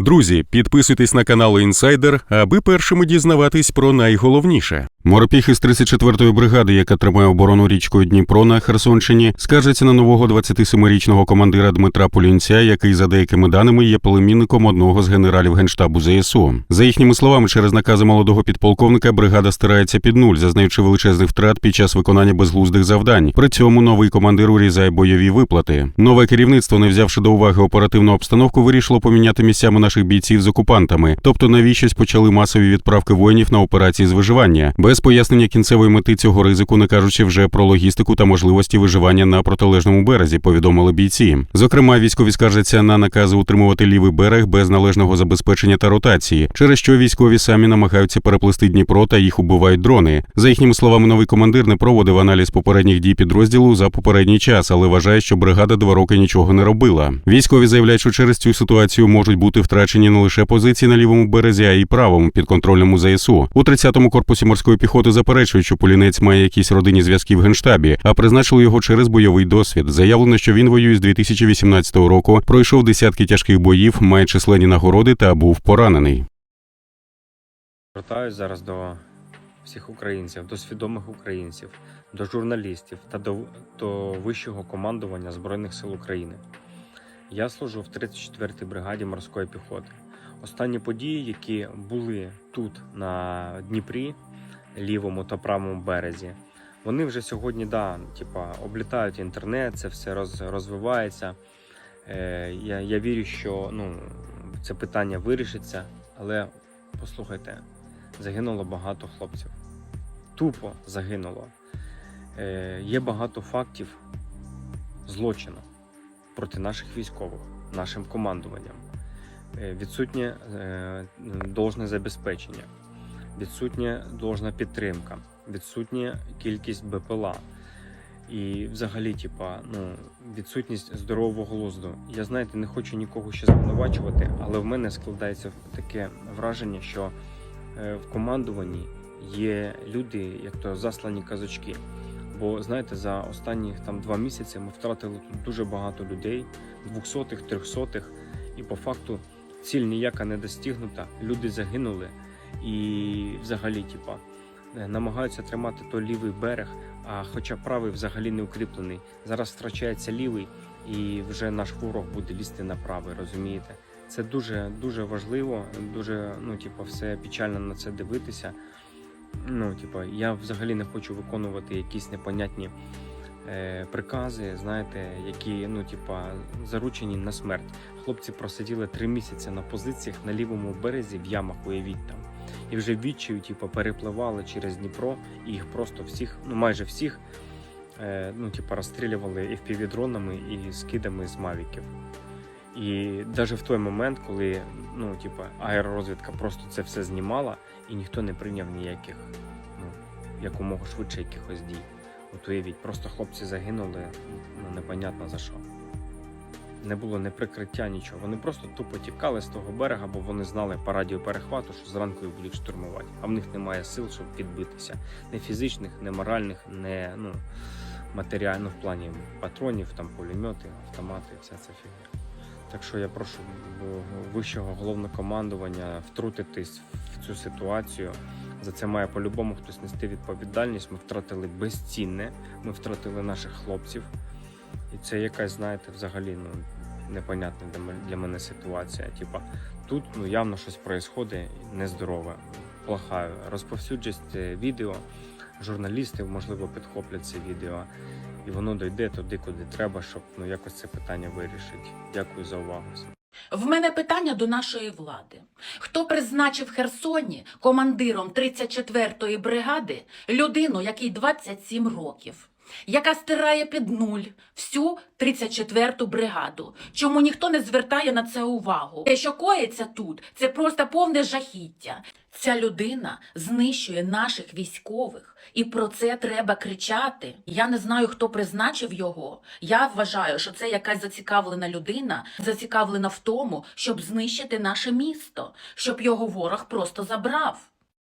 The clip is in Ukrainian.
Друзі, підписуйтесь на канал Інсайдер, аби першими дізнаватись про найголовніше. Морпіх із 34-ї бригади, яка тримає оборону річкою Дніпро на Херсонщині, скаржиться на нового 27-річного командира Дмитра Полінця, який, за деякими даними, є племінником одного з генералів генштабу ЗСУ. За їхніми словами, через накази молодого підполковника бригада стирається під нуль, зазнаючи величезних втрат під час виконання безглуздих завдань. При цьому новий командир урізає бойові виплати. Нове керівництво, не взявши до уваги оперативну обстановку, вирішило поміняти місцями наших бійців з окупантами, тобто навіщось почали масові відправки воїнів на операції з виживання, без пояснення кінцевої мети цього ризику, не кажучи вже про логістику та можливості виживання на протилежному березі, повідомили бійці. Зокрема, військові скаржаться на накази утримувати лівий берег без належного забезпечення та ротації, через що військові самі намагаються переплисти Дніпро та їх убивають дрони. За їхніми словами, новий командир не проводив аналіз попередніх дій підрозділу за попередній час, але вважає, що бригада два роки нічого не робила. Військові заявляють, що через цю ситуацію можуть бути втрачені не лише позиції на лівому березі, а й правому підконтрольному ЗСУ. У 30-му корпусі морської піхоти заперечують, що Полінець має якісь родинні зв'язки в генштабі, а призначили його через бойовий досвід. Заявлено, що він воює з 2018 року, пройшов десятки тяжких боїв, має численні нагороди та був поранений. Звертаюсь зараз до всіх українців, до свідомих українців, до журналістів та до, до вищого командування Збройних сил України. Я служу в 34-й бригаді морської піхоти. Останні події, які були тут на Дніпрі, лівому та правому березі, вони вже сьогодні да, типа, облітають інтернет, це все роз, розвивається. Е, я, я вірю, що ну, це питання вирішиться, але послухайте, загинуло багато хлопців. Тупо загинуло. Е, є багато фактів злочину проти наших військових, нашим командуванням. Е, відсутнє е, должне забезпечення, відсутня должна підтримка, відсутня кількість БПЛА. І взагалі, типа, ну, відсутність здорового глузду. Я знаєте, не хочу нікого ще звинувачувати, але в мене складається таке враження, що е, в командуванні є люди, як то заслані казачки. Бо знаєте, за останні там два місяці ми втратили тут дуже багато людей, двохсотих, трьохсотих, і по факту ціль ніяка не достигнута. Люди загинули і взагалі, типа, е, намагаються тримати той лівий берег, а хоча правий взагалі не укріплений. Зараз втрачається лівий, і вже наш ворог буде лізти на правий, розумієте? Це дуже дуже важливо, дуже ну, типу, все печально на це дивитися. Ну, типу, я взагалі не хочу виконувати якісь непонятні е, прикази, знаєте, які ну, типа, заручені на смерть. Хлопці просиділи три місяці на позиціях на лівому березі в ямах, уявіть там. І вже відчаю, типу, перепливали через Дніпро, і їх просто всіх, ну майже всіх, е, ну, типу, розстрілювали FPV-дронами і скидами з мавіків. І навіть в той момент, коли ну, типу, аеророзвідка просто це все знімала, і ніхто не прийняв ніяких, ну, якомога швидше якихось дій. От уявіть, просто хлопці загинули, ну, непонятно за що. Не було ні прикриття, нічого. Вони просто тупо тікали з того берега, бо вони знали по радіоперехвату, що зранку їх будуть штурмувати. А в них немає сил, щоб підбитися. Не фізичних, не моральних, не ну, матеріально в плані патронів, там пулемети, автомати, вся ця фігня. Так що я прошу е, вищого головнокомандування втрутитись в цю ситуацію. За це має по-любому хтось нести відповідальність. Ми втратили безцінне, ми втратили наших хлопців. І це якась, знаєте, взагалі ну, непонятна для мене ситуація. Типа, тут ну, явно щось відбувається нездорове, плохає. Розповсюджують відео, журналісти, можливо, підхоплять це відео, і воно дойде туди, куди треба, щоб ну, якось це питання вирішити. Дякую за увагу. В мене питання до нашої влади. Хто призначив Херсоні командиром 34-ї бригади людину, якій 27 років, яка стирає під нуль всю 34-ту бригаду? Чому ніхто не звертає на це увагу? Те, що коїться тут, це просто повне жахіття. Ця людина знищує наших військових, і про це треба кричати. Я не знаю, хто призначив його. Я вважаю, що це якась зацікавлена людина, зацікавлена в тому, щоб знищити наше місто, щоб його ворог просто забрав.